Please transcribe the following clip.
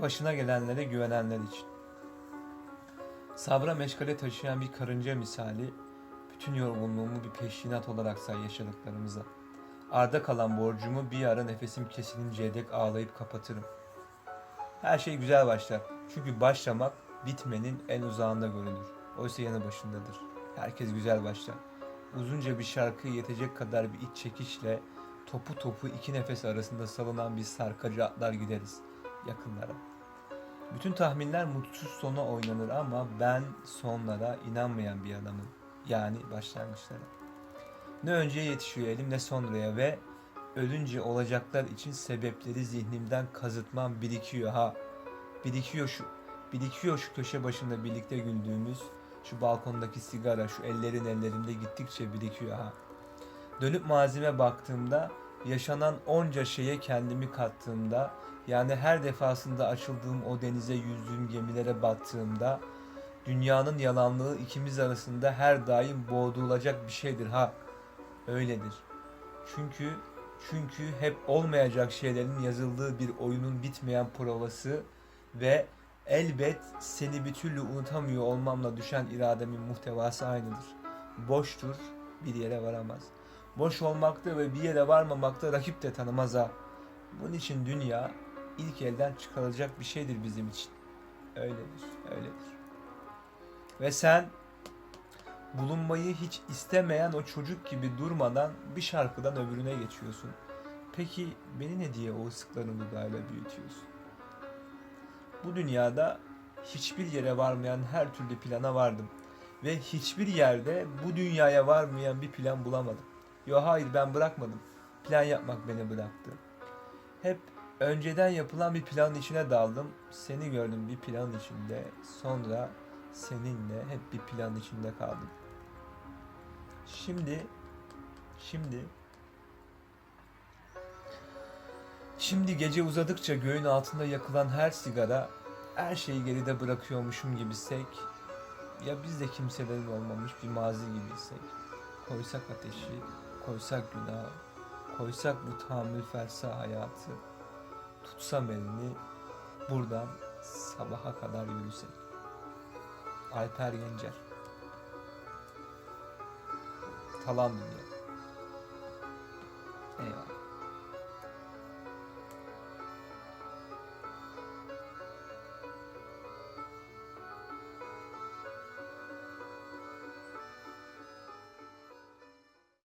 başına gelenlere güvenenler için. Sabra meşgale taşıyan bir karınca misali bütün yorgunluğumu bir peşinat olarak say yaşadıklarımıza. Arda kalan borcumu bir ara nefesim kesilinceye dek ağlayıp kapatırım. Her şey güzel başlar. Çünkü başlamak bitmenin en uzağında görülür. Oysa yanı başındadır. Herkes güzel başlar. Uzunca bir şarkı yetecek kadar bir iç çekişle topu topu iki nefes arasında salınan bir sarkacı atlar gideriz yakınlara. Bütün tahminler mutsuz sona oynanır ama ben sonlara inanmayan bir adamım. Yani başlangıçlara. Ne önceye yetişiyor elim ne sonraya ve ölünce olacaklar için sebepleri zihnimden kazıtmam birikiyor ha. Birikiyor şu birikiyor şu köşe başında birlikte güldüğümüz şu balkondaki sigara şu ellerin ellerimde gittikçe birikiyor ha. Dönüp mazime baktığımda yaşanan onca şeye kendimi kattığımda yani her defasında açıldığım o denize yüzdüğüm gemilere battığımda dünyanın yalanlığı ikimiz arasında her daim boğdurulacak bir şeydir ha. Öyledir. Çünkü çünkü hep olmayacak şeylerin yazıldığı bir oyunun bitmeyen provası ve elbet seni bir türlü unutamıyor olmamla düşen irademin muhtevası aynıdır. Boştur, bir yere varamaz. Boş olmakta ve bir yere varmamakta rakip de tanımaz ha. Bunun için dünya ilk elden çıkarılacak bir şeydir bizim için. Öyledir, öyledir. Ve sen bulunmayı hiç istemeyen o çocuk gibi durmadan bir şarkıdan öbürüne geçiyorsun. Peki beni ne diye o ıslıkların dudağıyla büyütüyorsun? Bu dünyada hiçbir yere varmayan her türlü plana vardım. Ve hiçbir yerde bu dünyaya varmayan bir plan bulamadım. Yo hayır ben bırakmadım. Plan yapmak beni bıraktı. Hep önceden yapılan bir planın içine daldım. Seni gördüm bir plan içinde. Sonra seninle hep bir plan içinde kaldım. Şimdi şimdi Şimdi gece uzadıkça göğün altında yakılan her sigara her şeyi geride bırakıyormuşum gibisek ya biz de kimselerin olmamış bir mazi gibiysek koysak ateşi koysak günah koysak bu tahammül fersa hayatı tutsam elini buradan sabaha kadar yürüsek Alper Gencer. Talan Dünya Eyvallah